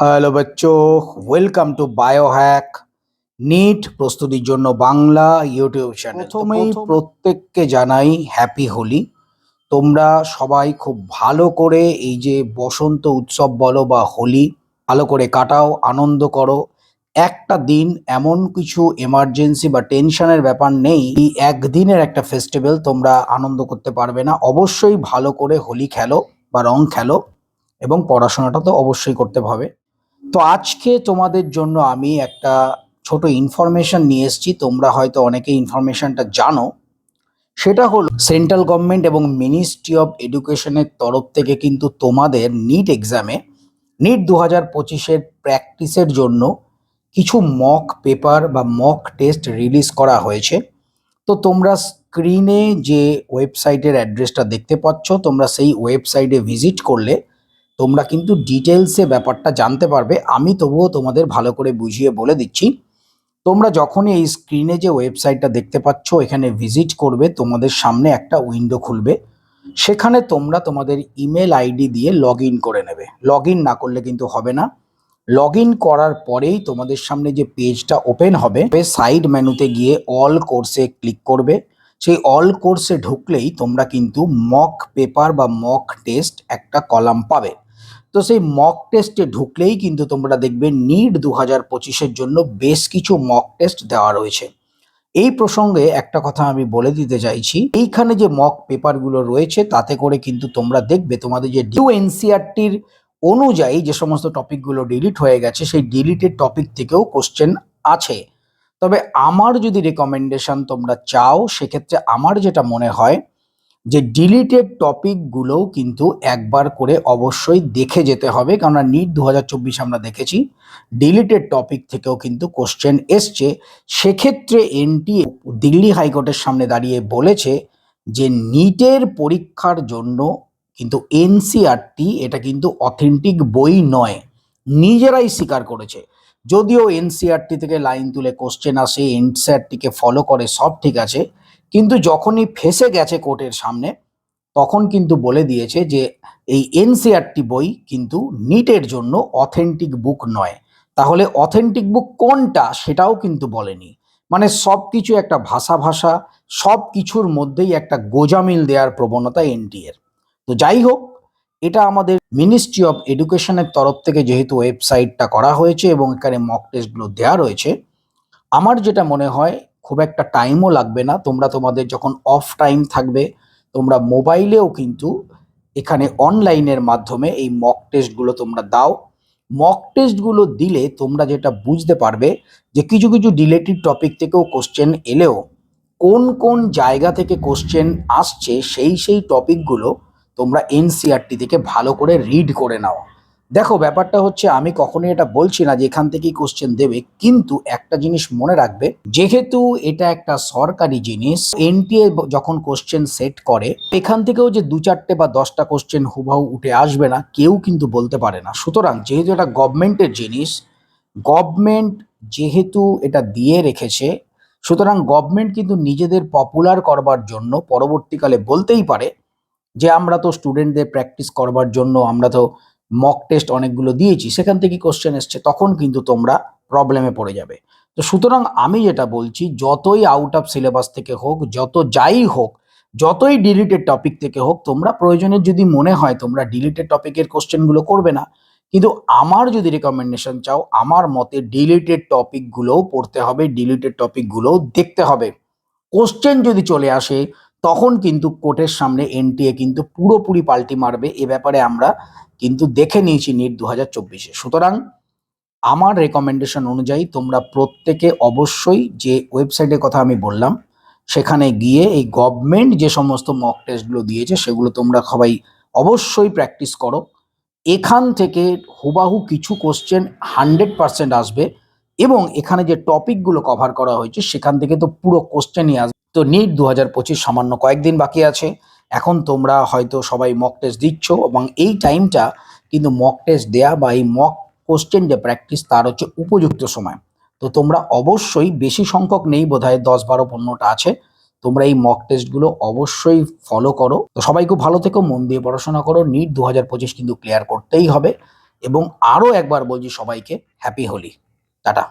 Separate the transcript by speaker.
Speaker 1: Hello বাচ্চো। Welcome to Biohack NEET প্রস্তুতির জন্য বাংলা ইউটিউব চ্যানেল প্রথমেই প্রত্যেককে জানাই হ্যাপি হোলি তোমরা সবাই খুব ভালো করে এই যে বসন্ত উৎসব বলো বা হোলি ভালো করে কাটাও আনন্দ করো। একটা দিন এমন কিছু এমার্জেন্সি বা টেনশনের ব্যাপার নেই। এই একদিনের একটা ফেস্টিভ্যাল তোমরা আনন্দ করতে পারবে না। অবশ্যই ভালো করে হোলি খেলো বা রং খেলো। এবং পড়াশোনাটা তো অবশ্যই করতে হবে। তো আজকে তোমাদের জন্য আমি একটা ছোট ইনফরমেশন নিয়ে এসেছি। তোমরা হয়তো অনেকে ইনফরমেশনটা জানো। সেটা হলো সেন্ট্রাল গভর্নমেন্ট এবং মিনিস্ট্রি অফ এডুকেশনের তরফ থেকে কিন্তু তোমাদের নিট এক্সামে নিট দু হাজার পঁচিশের প্র্যাকটিসের জন্য কিছু মক পেপার বা মক টেস্ট রিলিজ করা হয়েছে। তো তোমরা স্ক্রিনে যে ওয়েবসাইটের অ্যাড্রেসটা দেখতে পাচ্ছ, তোমরা সেই ওয়েবসাইটে ভিজিট করলে তোমরা কিন্তু ডিটেলসে ব্যাপারটা জানতে পারবে। আমি তবুও তোমাদের ভালো করে বুঝিয়ে বলে দিচ্ছি। তোমরা যখনই এই স্ক্রিনে যে ওয়েবসাইটটা দেখতে পাচ্ছ, এখানে ভিজিট করবে, তোমাদের সামনে একটা উইন্ডো খুলবে। সেখানে তোমরা তোমাদের ইমেল আইডি দিয়ে লগ করে নেবে। লগ না করলে কিন্তু হবে না। লগ করার পরেই তোমাদের সামনে যে পেজটা ওপেন হবে সাইড মেনুতে গিয়ে অল কোর্সে ক্লিক করবে। সেই অল কোর্সে ঢুকলেই তোমরা কিন্তু মক পেপার বা মক টেস্ট একটা কলাম পাবে। তো সেই মক টেস্টে ঢুকলেই কিন্তু তোমরা দেখবে নিট দু হাজার পঁচিশের জন্য বেশ কিছু মক টেস্ট দেওয়া রয়েছে। এই প্রসঙ্গে একটা কথা আমি বলে দিতে চাইছি, এইখানে যে মক পেপারগুলো রয়েছে তাতে করে কিন্তু তোমরা দেখবে তোমাদের যে ডিউ এনসিআরটির অনুযায়ী যে সমস্ত টপিকগুলো ডিলিট হয়ে গেছে, সেই ডিলিটেড টপিক থেকেও কোশ্চেন আছে। তবে আমার যদি রেকমেন্ডেশন তোমরা চাও, সেক্ষেত্রে আমার যেটা মনে হয় যে ডিলিটেড টপিকগুলোও কিন্তু একবার করে অবশ্যই দেখে যেতে হবে। কেননা নিট দু হাজার চব্বিশ আমরা দেখেছি ডিলিটেড টপিক থেকেও কিন্তু কোশ্চেন এসছে। সেক্ষেত্রে এনটি দিল্লি হাইকোর্টের সামনে দাঁড়িয়ে বলেছে যে নিটের পরীক্ষার জন্য কিন্তু এনসিআরটি এটা কিন্তু অথেন্টিক বই নয়, নিজেরাই স্বীকার করেছে। যদিও এনসিআরটি থেকে লাইন তুলে কোশ্চেন আসে এনসিআরটিকে ফলো করে, সব ঠিক আছে। কিন্তু যখনই ফেসে গেছে কোর্টের সামনে, তখন কিন্তু বলে দিয়েছে যে এই এনসিআরটি বই কিন্তু নিটের জন্য অথেন্টিক বুক নয়। তাহলে অথেন্টিক বুক কোনটা সেটাও কিন্তু বলেনি। মানে সব কিছু একটা ভাষা ভাষা সব কিছুর মধ্যেই একটা গোজামিল দেওয়ার প্রবণতা এনটি এর তো যাই হোক, এটা আমাদের মিনিস্ট্রি অফ এডুকেশনের তরফ থেকে যেহেতু ওয়েবসাইটটা করা হয়েছে এবং এখানে মক টেস্টগুলো দেওয়া রয়েছে, আমার যেটা মনে হয় খুব একটা টাইমও লাগবে না। তোমরা তোমাদের যখন অফ টাইম থাকবে, তোমরা মোবাইলেও কিন্তু এখানে অনলাইনের মাধ্যমে এই মক টেস্টগুলো তোমরা দাও। মক টেস্টগুলো দিলে তোমরা যেটা বুঝতে পারবে যে কিছু কিছু ডিলেটেড টপিক থেকেও কোশ্চেন এলেও, কোন কোন জায়গা থেকে কোশ্চেন আসছে, সেই সেই টপিকগুলো তোমরা এনসিআরটি থেকে ভালো করে রিড করে নাও। দেখো, ব্যাপারটা হচ্ছে আমি কখনোই এটা বলছি না যে এখান থেকেই কোশ্চেন দেবে, কিন্তু একটা জিনিস মনে রাখবে, যেহেতু এটা একটা সরকারি জিনিস এনটিএ যখন কোশ্চেন সেট করে, এখান থেকেও যে দু চারটে বা দশটা কোশ্চেন হুবাহু উঠে আসবে না, কেউ কিন্তু বলতে পারে না। সুতরাং যেহেতু এটা গভর্নমেন্টের জিনিস গভর্নমেন্ট যেহেতু এটা দিয়ে রেখেছে, সুতরাং গভর্নমেন্ট কিন্তু নিজেদের পপুলার করবার জন্য পরবর্তীকালে বলতেই পারে যে, আমরা তো স্টুডেন্টদের প্র্যাকটিস করবার জন্য, আমরা তো মক টেস্ট অনেকগুলো দিয়েছি, সেখান থেকে কোশ্চেন এসছে, তখন কিন্তু তোমরা প্রবলেমে পড়ে যাবে। তো সুতরাং আমি যেটা বলছি, যতই আউট অফ সিলেবাস থেকে হোক, যত যাই হোক, যতই ডিলিটেড টপিক থেকে হোক, তোমরা প্রয়োজনের যদি মনে হয় তোমরা ডিলিটেড টপিকের কোশ্চেনগুলো করবে না, কিন্তু আমার যদি রেকমেন্ডেশন চাও, আমার মতে ডিলিটেড টপিকগুলোও পড়তে হবে ডিলিটেড টপিকগুলোও দেখতে হবে। কোশ্চেন যদি চলে আসে তখন কিন্তু কোর্টের সামনে এনটিএ কিন্তু পুরোপুরি পাল্টি মারবে। এ ব্যাপারে আমরা কিন্তু দেখে নিয়েছি নিট দু হাজার চব্বিশে। সুতরাং আমার রেকমেন্ডেশন অনুযায়ী তোমরা প্রত্যেকে অবশ্যই যে ওয়েবসাইটের কথা আমি বললাম, সেখানে গিয়ে এই গভর্নমেন্ট যে সমস্ত মক টেস্টগুলো দিয়েছে, সেগুলো তোমরা সবাই অবশ্যই প্র্যাকটিস করো। এখান থেকে হুবাহু কিছু কোশ্চেন হান্ড্রেড পার্সেন্ট আসবে এবং এখানে যে টপিকগুলো কভার করা হয়েছে, সেখান থেকে তো পুরো কোশ্চেনই আসবে। তো নিট দু হাজার পঁচিশ সামান্য কয়েকদিন বাকি আছে। এখন তোমরা হয়তো সবাই মক টেস্ট দিচ্ছ এবং এই টাইমটা কিন্তু মক টেস্ট দেয়া বা এই মক কোশ্চেন যে প্র্যাকটিস তার হচ্ছে উপযুক্ত সময়। তো তোমরা অবশ্যই বেশি সংখ্যক নেই বোধ হয় দশ, বারো, পনেরোটা আছে। তোমরা এই মক টেস্টগুলো অবশ্যই ফলো করো। তো সবাই খুব ভালো থেকো, মন দিয়ে পড়াশোনা করো, নিট দু হাজার পঁচিশ কিন্তু ক্লিয়ার করতেই হবে। এবং আরও একবার বলছি সবাইকে হ্যাপি হোলি টাটা।